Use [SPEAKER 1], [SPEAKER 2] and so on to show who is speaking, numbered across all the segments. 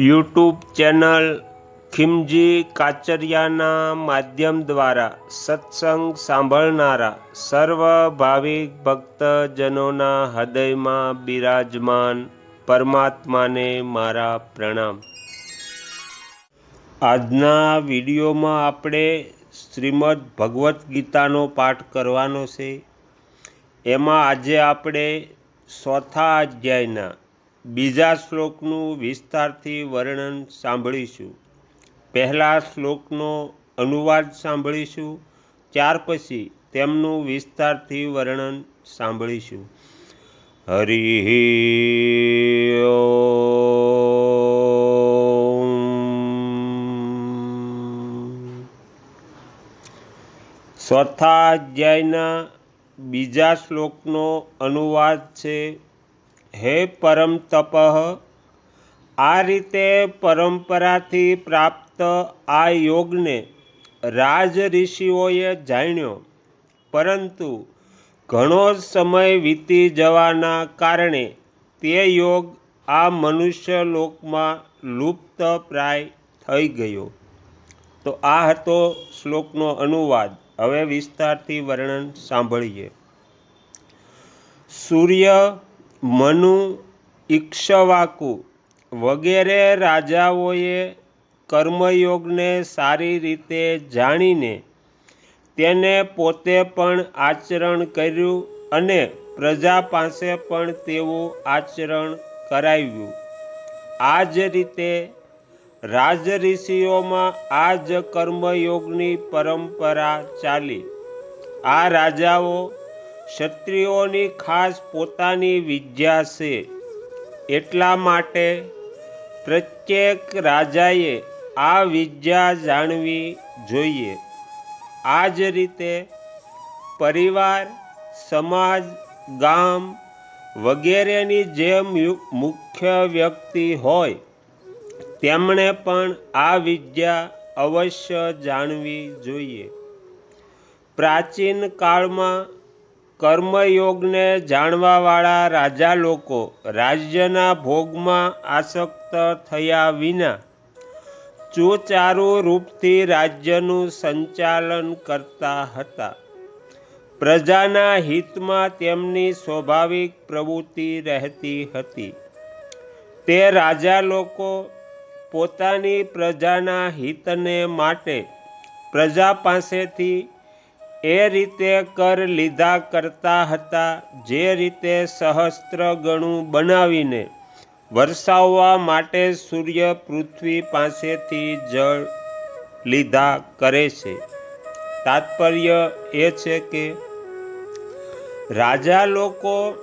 [SPEAKER 1] YouTube channel ખિમજી કાચરિયાના માધ્યમ દ્વારા સત્સંગ સાંભળનારા સર્વ ભાવિક ભક્તજનોના હૃદયમાં બિરાજમાન પરમાત્માને મારા પ્રણામ. આજના વિડીયોમાં આપણે શ્રીમદ ભગવદ્ ગીતાનો પાઠ કરવાનો છે. એમાં આજે આપણે ચોથા અધ્યાયના બીજા શ્લોકનું વિસ્તારથી વર્ણન સાંભળીશું. પહેલા શ્લોકનો અનુવાદ સાંભળીશું, ત્યાર પછી તેમનું વિસ્તારથી વર્ણન સાંભળીશું. હરિ ચોથા અધ્યાયના બીજા શ્લોકનો અનુવાદ છે હે પરમ તપઃ, આ રીતે પરંપરાથી પ્રાપ્ત આ યોગને રાજ ઋષિઓએ જાણ્યો. પરંતુ ઘણો સમય વીતી જવાના કારણે તે યોગ આ મનુષ્ય લોકમાં લુપ્ત પ્રાય થઈ ગયો. તો આ હતો શ્લોકનો અનુવાદ. હવે વિસ્તારથી વર્ણન સાંભળીએ. સૂર્ય મનુ ઇક્ષવાકુ વગેરે રાજાઓએ કર્મયોગને સારી રીતે જાણીને તેને પોતે પણ આચરણ કર્યું અને પ્રજા પાસે પણ તેવું આચરણ કરાવ્યું. આ જ રીતે રાજઋષિઓમાં આ જ કર્મયોગની પરંપરા ચાલી. આ રાજાઓ ક્ષત્રિયોની ખાસ પોતાની વિદ્યા છે. એટલા માટે પ્રત્યેક રાજાએ આ વિદ્યા જાણવી જોઈએ. આ જ રીતે પરિવાર, સમાજ, ગામ વગેરેની જેમ મુખ્ય વ્યક્તિ હોય, તેમણે પણ આ વિદ્યા અવશ્ય જાણવી જોઈએ. પ્રાચીન કાળમાં કર્મયોગને જાણવાવાળા રાજા લોકો રાજ્યના ભોગમાં આસક્ત થયા વિના ચુચારુ રૂપથી રાજ્યનું સંચાલન કરતા હતા. પ્રજાના હિતમાં તેમની સ્વાભાવિક પ્રવૃત્તિ રહેતી હતી. તે રાજા લોકો પોતાની પ્રજાના હિતને માટે પ્રજા પાસેથી એ રીતે કર લીધા કરતા હતા, જે રીતે સહસ્ત્ર ગણું બનાવીને વરસાવવા માટે સૂર્ય પૃથ્વી પાસેથી જળ લીધા કરે છે. તાત્પર્ય એ છે કે રાજા લોકો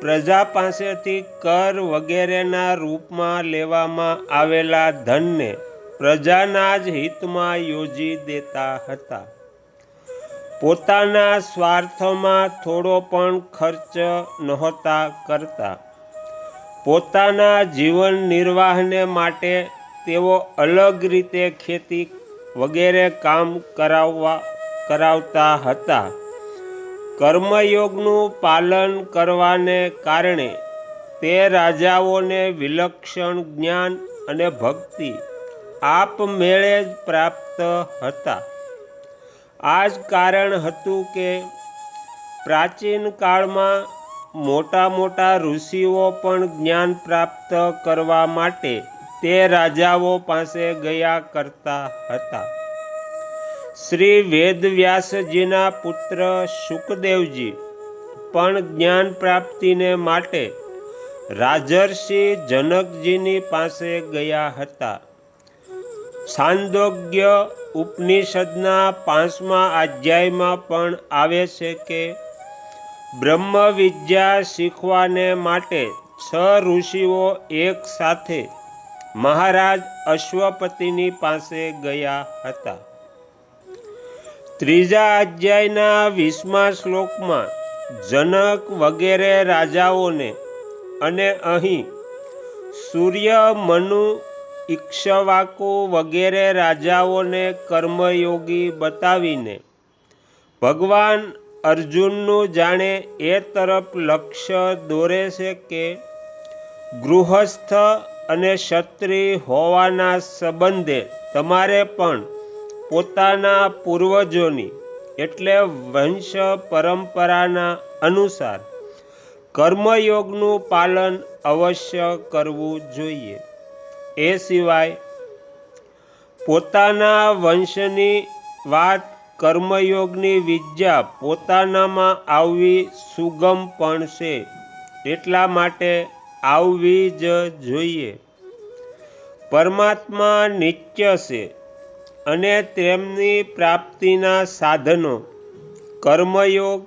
[SPEAKER 1] પ્રજા પાસેથી કર વગેરેના રૂપમાં લેવામાં આવેલા ધનને પ્રજાના જ હિતમાં યોજી દેતા હતા. પોતાના સ્વાર્થમાં થોડો પણ ખર્ચ નહોતા કરતા. પોતાના જીવન નિર્વાહને માટે તેઓ અલગ રીતે ખેતી વગેરે કામ કરાવવા, કરાવતા હતા. કર્મયોગનું પાલન કરવાને કારણે તે રાજાઓને વિલક્ષણ જ્ઞાન અને ભક્તિ આપમેળે જ પ્રાપ્ત હતા. આ જ કારણ હતું કે પ્રાચીન કાળમાં મોટા મોટા ઋષિઓ પણ જ્ઞાન પ્રાપ્ત કરવા માટે તે રાજાઓ પાસે ગયા કરતા હતા. શ્રી વેદવ્યાસજીના પુત્ર સુખદેવજી પણ જ્ઞાન પ્રાપ્તિને માટે રાજર્ષિ જનકજીની પાસે ગયા હતા. છાંદોગ્ય ઉપનિષદના પાંચમા અધ્યાયમાં પણ આવે છે કે બ્રહ્મ વિદ્યા શીખવાને માટે છ ઋષિઓ એક સાથે મહારાજ અશ્વપતિની પાસે ગયા હતા. ત્રીજા અધ્યાયના વીસમા શ્લોકમાં જનક વગેરે રાજાઓને અને અહીં સૂર્ય, મનુ ઇક્ષ્વાકુ વગેરે રાજાઓને કર્મયોગી બતાવીને, ભગવાન અર્જુનનું જાણે એ તરફ લક્ષ્ય દોરે છે કે ગૃહસ્થ અને ક્ષત્રિય હોવાના સંબંધે તમારે પણ પોતાના પૂર્વજોની, એટલે વંશ પરંપરાના અનુસાર કર્મયોગનું પાલન અવશ્ય કરવું જોઈએ. એ સિવાય પોતાના વંશની વાત કર્મયોગની વિદ્યા પોતાનામાં આવવી સુગમ પણ છે. એટલા માટે આવવી જ જોઈએ. પરમાત્મા નિત્ય છે અને તેમની પ્રાપ્તિના સાધનો કર્મયોગ,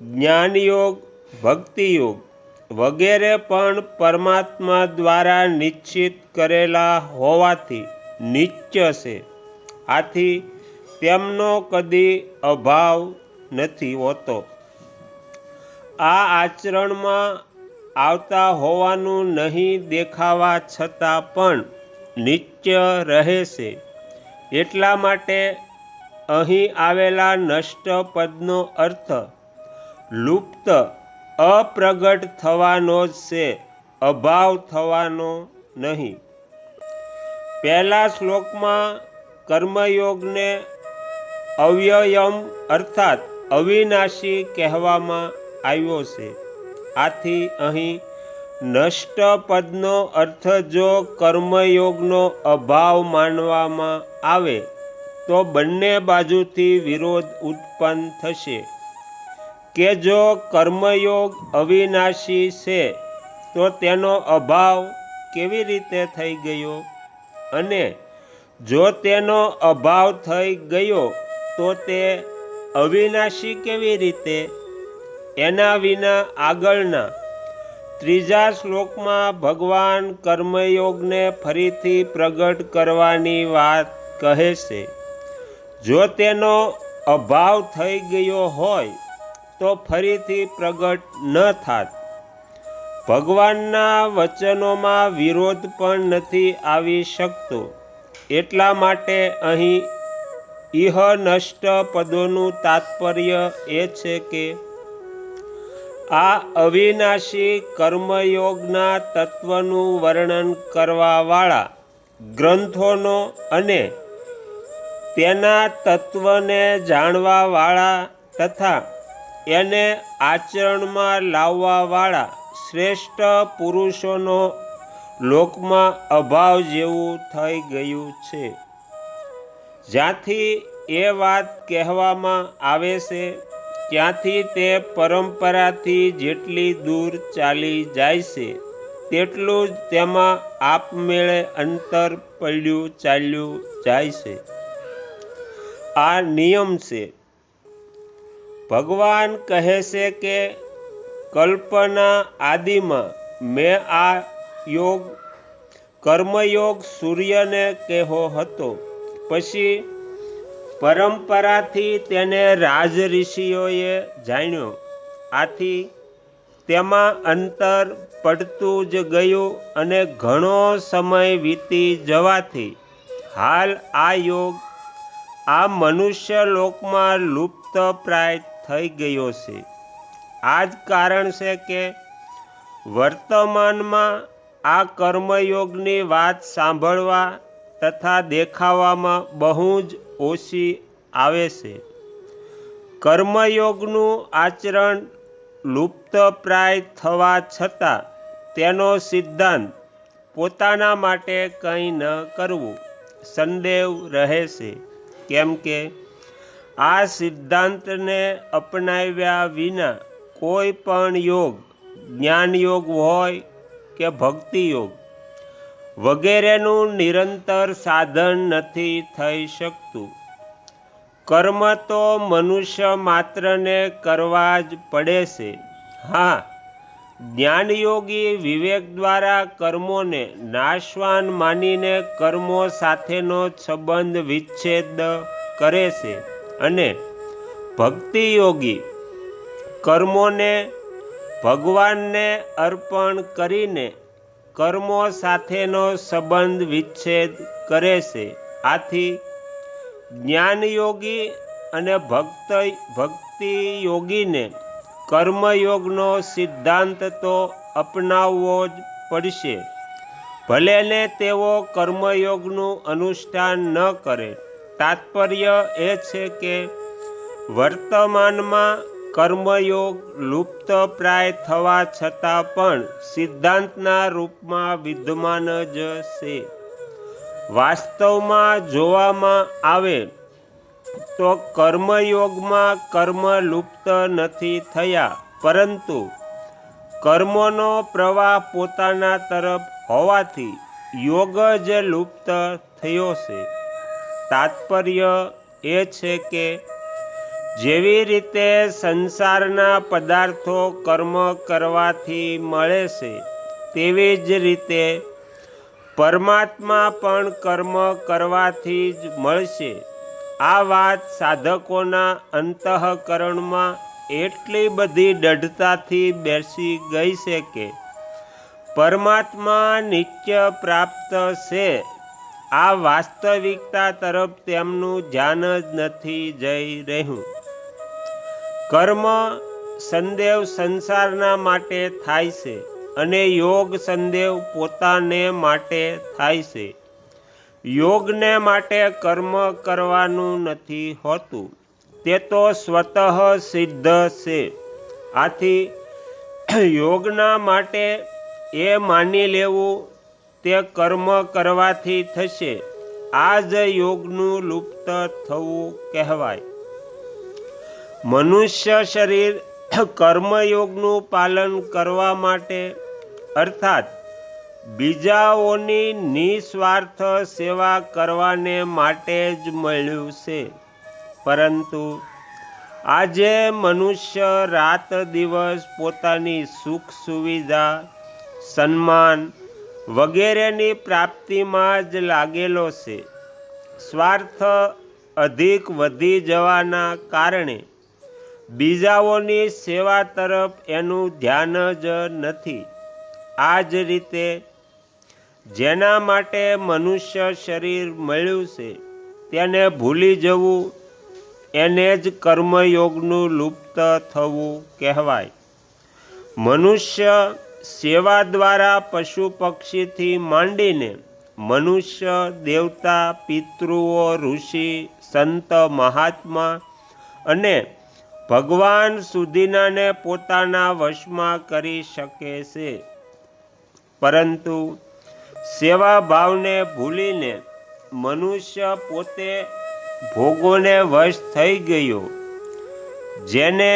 [SPEAKER 1] જ્ઞાનયોગ, ભક્તિયોગ વગેરે પણ પરમાત્મા દ્વારા નિશ્ચિત કરેલા હોવાથી નિત્ય છે. આથી તેમનો કદી અભાવ નથી હોતો. આ આચરણમાં આવતા હોવાનું નહીં દેખાવા છતાં પણ નિત્ય રહે છે. એટલા માટે અહીં આવેલા નષ્ટ પદનો અર્થ લુપ્ત અપ્રગટ થવાનો જ છે, અભાવ થવાનો નહીં. પહેલા શ્લોકમાં કર્મયોગને અવ્યયમ અર્થાત અવિનાશી કહેવામાં આવ્યો છે. આથી અહીં નષ્ટ પદનો અર્થ જો કર્મયોગનો અભાવ માનવામાં આવે, તો બંને બાજુથી વિરોધ ઉત્પન્ન થશે. કે જો કર્મયોગ અવિનાશી છે, તો તેનો અભાવ કેવી રીતે થઈ ગયો? અને જો તેનો અભાવ થઈ ગયો, તો તે અવિનાશી કેવી રીતે? એના વિના આગળના ત્રીજા શ્લોકમાં ભગવાન કર્મયોગને ફરીથી પ્રગટ કરવાની વાત કહે છે. જો તેનો અભાવ થઈ ગયો હોય તો ફરીથી પ્રગટ ન થાત. ભગવાનના વચનોમાં વિરોધ પણ નથી આવી શકતો. એટલા માટે અહીં ઇહ નષ્ટ પદોનું તાત્પર્ય એ છે કે, આ અવિનાશી કર્મયોગના તત્વનું વર્ણન કરવાવાળા ગ્રંથોનો અને તેના તત્વને જાણવાવાળા તથા એને આચરણમાં લાવવાવાળા શ્રેષ્ઠ પુરુષોનો લોકમાં અભાવ જેવું થઈ ગયું છે. જ્યાંથી એ વાત કહેવામાં આવે છે, ત્યાંથી તે પરંપરાથી જેટલી દૂર ચાલી જાય છે, તેટલું જ તેમાં આપમેળે અંતર પડ્યું ચાલ્યું જાય છે. આ નિયમ છે ભગવાન કહે છે કે કલ્પના આદિમાં મેં આ યોગ, કર્મયોગ સૂર્યને કહેવો હતો. પછી પરંપરાથી તેને રાજ ઋષિઓએ જાણ્યો. આથી તેમાં અંતર પડતું જ ગયું અને ઘણો સમય વીતી જવાથી હાલ આ યોગ આ મનુષ્ય લોકમાં લુપ્ત પ્રાય થઈ ગયો છે. આ જ કારણ છે કે વર્તમાનમાં આ કર્મયોગની વાત સાંભળવા તથા દેખાવામાં બહુ જ ઓછી આવે છે. કર્મયોગનું આચરણ લુપ્તપ્રાય થવા છતાં તેનો સિદ્ધાંત પોતાના માટે કંઈ ન કરવું. સંદેવ રહે છે, કેમ કે આ સિદ્ધાંતને અપનાવ્યા વિના કોઈ પણ યોગ જ્ઞાન યોગ હોય કે ભક્તિ યોગ વગેરેનું નિરંતર સાધન નથી થઈ શકતું. કર્મ તો મનુષ્ય માત્રને કરવા જ પડે છે. હા, જ્ઞાનયોગી વિવેક દ્વારા કર્મોને નાશવાન માનીને કર્મો સાથેનો સંબંધ વિચ્છેદ કરે છે. અને ભક્તિ યોગી કર્મોને ભગવાનને અર્પણ કરીને કર્મો સાથેનો સંબંધ વિચ્છેદ કરે છે. આથી જ્ઞાનયોગી અને ભક્ત ભક્તિ યોગીને કર્મયોગનો સિદ્ધાંત તો અપનાવવો જ પડશે. ભલે ને તેઓ કર્મયોગનું અનુષ્ઠાન ન કરે તાત્પર્ય એ છે કે વર્તમાનમાં કર્મયોગ લુપ્ત પ્રાય થવા છતાં પણ સિદ્ધાંતના રૂપમાં વિદ્યમાન જ છે. વાસ્તવમાં જોવામાં આવે તો કર્મયોગમાં કર્મ લુપ્ત નથી થયા, પરંતુ કર્મોનો પ્રવાહ પોતાના તરફ હોવાથી યોગ જ લુપ્ત થયો છે. તાત્પર્ય એ છે કે જેવી રીતે સંસારના પદાર્થો કર્મ કરવાથી મળે છે, તેવી જ રીતે પરમાત્મા પણ કર્મ કરવાથી જ મળશે. આ વાત સાધકોના અંતઃકરણમાં એટલી બધી દઢતાથી બેસી ગઈ છે કે પરમાત્મા નિત્ય પ્રાપ્ત છે આ વાસ્તવિકતા તરફ તેમનું ધ્યાન જ નથી જઈ રહ્યું. કર્મ સંદેવ સંસારના માટે થાય છે અને યોગ સંદેવ પોતાને માટે થાય છે. યોગને માટે કર્મ કરવાનું નથી હોતું. તે તો સ્વતઃ સિદ્ધ છે. આથી યોગના માટે એ માની લેવું તે કર્મ કરવાથી થશે. આ જ યોગનું લુપ્ત થવું કહેવાય. મનુષ્ય શરીર કર્મયોગનું પાલન કરવા માટે, અર્થાત બીજાઓની નિસ્વાર્થ સેવા કરવાને માટે જ મળ્યું છે. પરંતુ આજે મનુષ્ય રાત દિવસ પોતાની સુખ સુવિધા, સન્માન વગેરેની પ્રાપ્તિમાં જ લાગેલો છે. સ્વાર્થ અધિક વધી જવાના કારણે બીજાઓની સેવા તરફ એનું ધ્યાન જ નથી. આ જ રીતે જેના માટે મનુષ્ય શરીર મળ્યું છે, તેને ભૂલી જવું, એને જ કર્મયોગનું લુપ્ત થવું કહેવાય. મનુષ્ય સેવા દ્વારા પશુ પક્ષીથી માંડીને મનુષ્ય, દેવતા, પિતૃઓ, ઋષિ, સંત, મહાત્મા અને ભગવાન સુધીનાને પોતાના વશમાં કરી શકે છે. પરંતુ સેવા ભાવને ભૂલીને મનુષ્ય પોતે ભોગોને વશ થઈ ગયો, જેને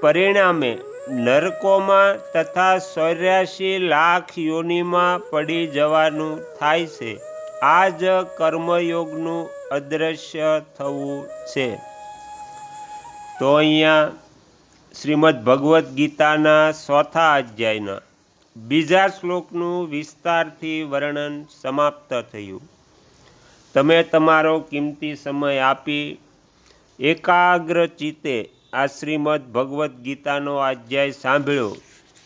[SPEAKER 1] પરિણામે નરકોમાં તથા ચોર્યાસી લાખ યોનિમાં પડી જવાનું થાય છે. આ જ કર્મયોગનું અદ્રશ્ય થવું છે. તો અહીંયા શ્રીમદ ભગવદ્ ગીતાના ચોથા અધ્યાયના બીજા શ્લોકનું વિસ્તારથી વર્ણન સમાપ્ત થયું. તમે તમારો કિંમતી સમય આપી એકાગ્ર ચિત્તે આ શ્રીમદ ભગવદ્ ગીતાનો અધ્યાય સાંભળ્યો.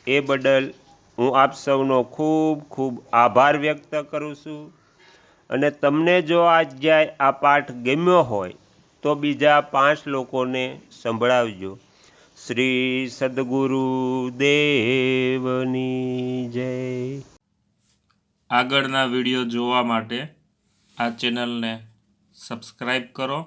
[SPEAKER 1] એ બદલ હું આપ સૌનો ખૂબ ખૂબ આભાર વ્યક્ત કરું છું. અને તમને જો આ અધ્યાય આ પાઠ ગમ્યો હોય, તો બીજા પાંચ લોકોને સંભળાવજો. શ્રી સદગુરુ દેવની જય.
[SPEAKER 2] આગળના વીડિયો જોવા માટે આ ચેનલને સબસ્ક્રાઈબ કરો.